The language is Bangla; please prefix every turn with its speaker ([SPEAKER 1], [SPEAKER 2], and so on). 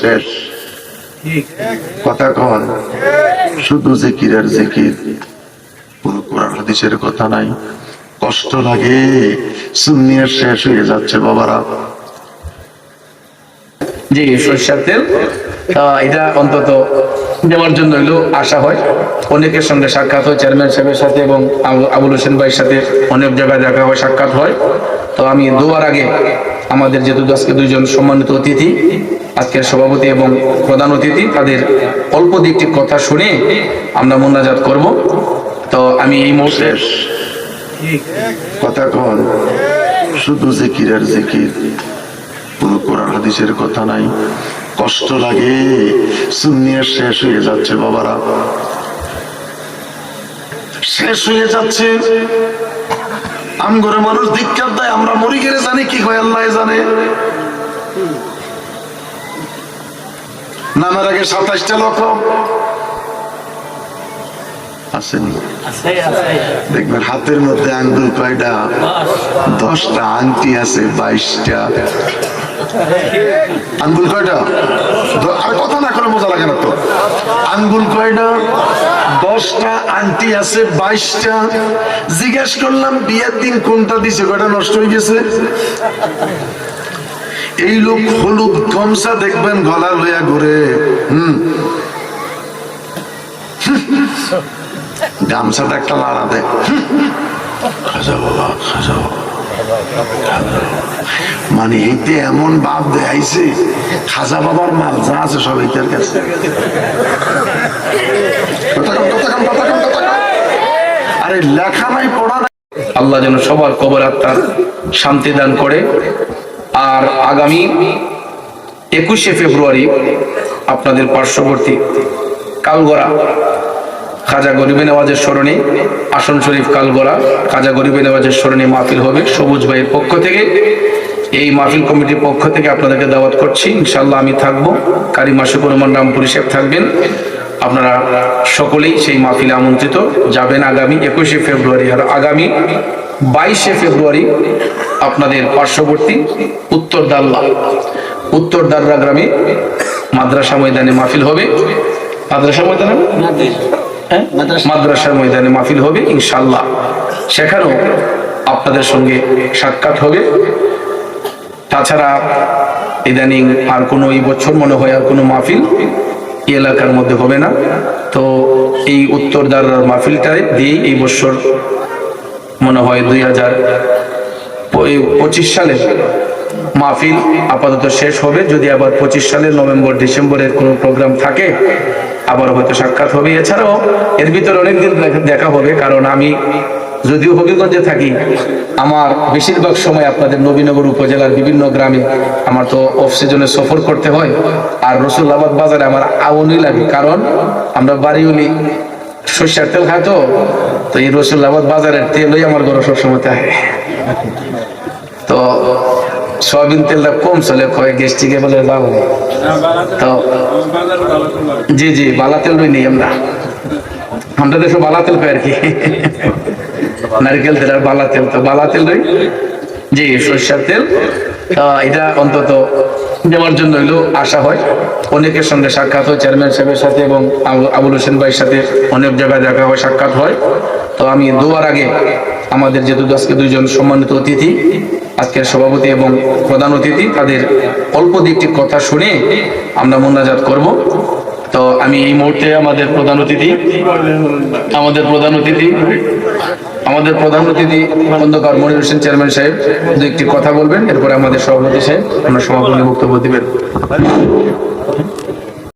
[SPEAKER 1] শেষ। কথা কন, শুধু জিকির আর জিকির, কোনো কোরআন হাদিসের কথা নাই। কষ্ট লাগে, সুন্নিয়ার শেষ হয়ে যাচ্ছে বাবারা।
[SPEAKER 2] জি তেল। এটা অন্তত দেওয়ার জন্য হইল আশা হয়। অনেকের সঙ্গে সাক্ষাৎ হয়, চেয়ারম্যান সাহেবের সাথে এবং আবুল হোসেন ভাইয়ের সাথে অনেক জায়গায় দেখা হয়, সাক্ষাৎ হয়। তো আমি দুয়ার আগে আমাদের যেহেতু আজকে দুইজন সম্মানিত অতিথি আজকের সভাপতি এবং প্রধান অতিথি তাদের অল্প দিকটি কথা শুনে আমরা মোনাজাত করব। তো আমি এই মুহূর্তে
[SPEAKER 1] কথা কন, শুধু জিকির আর জিকির, কোনো কোরআন হাদিসের কথা নাই। কষ্ট লাগে, সুন্নিয়ার শেষ হয়ে যাচ্ছে বাবারা। শেষ হয়ে যাচ্ছে। আমগরে মানুষ ধিক্কার দেয়, আমরা মরি গেলে জানি কি হয়, আল্লাহ জানে। নামের আগে সাতাইশটা লক্ষ দেখবেন হাতের মধ্যে আঙ্গুল কয়টা? দশটা, আংটি আছে, বাইশটা। আঙ্গুল কয়টা? আর কথা না করে মজা লাগে না তো। আঙ্গুল কয়টা? দশটা, আংটি আছে, বাইশটা। জিজ্ঞেস করলাম, বিয়ের দিন কোনটা দিছে? কয়টা নষ্ট হয়ে গেছে? এই লোক হলুদ গামছা দেখবেন গলা লইয়া ঘুরে। হুম। গামছাটা একটা লাড়া দে। খাজা বাবা, খাজা মানে এইতে এমন বাপ দেখাইছে, খাজা বাবার মাল যা আছে সব এইটার কাছে। আরে লেখা নাই, পড়া নাই।
[SPEAKER 2] আল্লাহ যেন সবার কবর আত্মার শান্তি দান করে। আর আগামী একুশে ফেব্রুয়ারি আপনাদের পার্শ্ববর্তী কালগড়া খাজা গরিবে নেওয়াজের স্মরণে আসন শরীফ কালগড়া খাজা গরিবে নেওয়াজের স্মরণে মাহফিল হবে সবুজ ভাইয়ের পক্ষ থেকে। এই মাহফিল কমিটির পক্ষ থেকে আপনাদেরকে দাওয়াত করছি। ইনশাল্লাহ আমি থাকব। কারি মাসুকুর রহমান রামপুরি সাহেব থাকবেন। আপনারা সকলেই সেই মাহফিলে আমন্ত্রিত। যাবেন আগামী একুশে ফেব্রুয়ারি, আর আগামী বাইশে ফেব্রুয়ারি আপনাদের পার্শ্ববর্তী উত্তর দাল্লা উত্তর দাররা গ্রামে মাদ্রাসা ময়দানে মাহফিল হবে। মাদ্রাসা ময়দানে? হ্যাঁ? মাদ্রাসার ময়দানে মাহফিল হবে ইনশাল্লাহ সেখানেও আপনাদের সঙ্গে সাক্ষাৎ হবে। তাছাড়া ইদানিং আর কোনো এই বছর মনে হয় আর কোনো মাহফিল এই এলাকার মধ্যে হবে না। তো এই উত্তর দারার মাহফিলটাই দিয়েই এই বছর মনে হয় দুই হাজার পঁচিশ সালে মাহফিল আপাতত শেষ হবে। যদি আবার পঁচিশ সালের নভেম্বর, ডিসেম্বরের কোনো প্রোগ্রাম থাকে আবার হয়তো সাক্ষাৎ হবে। এছাড়াও এর ভিতরে অনেকদিন দেখা- হবে, কারণ আমি যদিও হবিগঞ্জে থাকি, আমার বেশিরভাগ সময় আপনাদের নবীনগর উপজেলার বিভিন্ন গ্রামে আমার তো অফ সিজনে সফর করতে হয়। আর রসুল্লাবাদ বাজারে আমার আউনই লাগে, কারণ আমরা বাড়িউলি সর্ষার তেল খাই তো তো এই রসুল্লাবাদ বাজারের তেলই আমার ঘরে সবসময় থাকে। তো সয়াবিন তেলটা কম চলে, কয় গ্যাস্ট্রিকে বলে লাভ তো জি জি, বালা তেল নেই আমরা। আমরা দেশে বালা তেল পাই আর কি। নারকেল তেল আর বালা তেল, তো বালা তেল জি, সরিষার তেল এটা অন্তত দেওয়ার জন্য হইল আশা হয়। অনেকের সঙ্গে সাক্ষাৎ হয় চেয়ারম্যান সাহেবের সাথে এবং আবু- আবুল হোসেন ভাইয়ের সাথে অনেক জায়গায় দেখা হয়, সাক্ষাৎ হয়। তো আমি দুয়ার আগে আমাদের যেহেতু আজকে দুইজন সম্মানিত অতিথি, আজকের সভাপতি এবং প্রধান অতিথি, তাদের অল্প দিকটি কথা শুনে আমরা মোনাজাত করব। তো আমি এই মুহূর্তে আমাদের প্রধান অতিথি, আমাদের প্রধান অতিথি আমাদের প্রধান অতিথি খন্দকার মনির হোসেন চেয়ারম্যান সাহেব দু একটি কথা বলবেন, এরপরে আমাদের সভাপতি সাহেব, আমরা সভাপতি বক্তব্য দিবেন।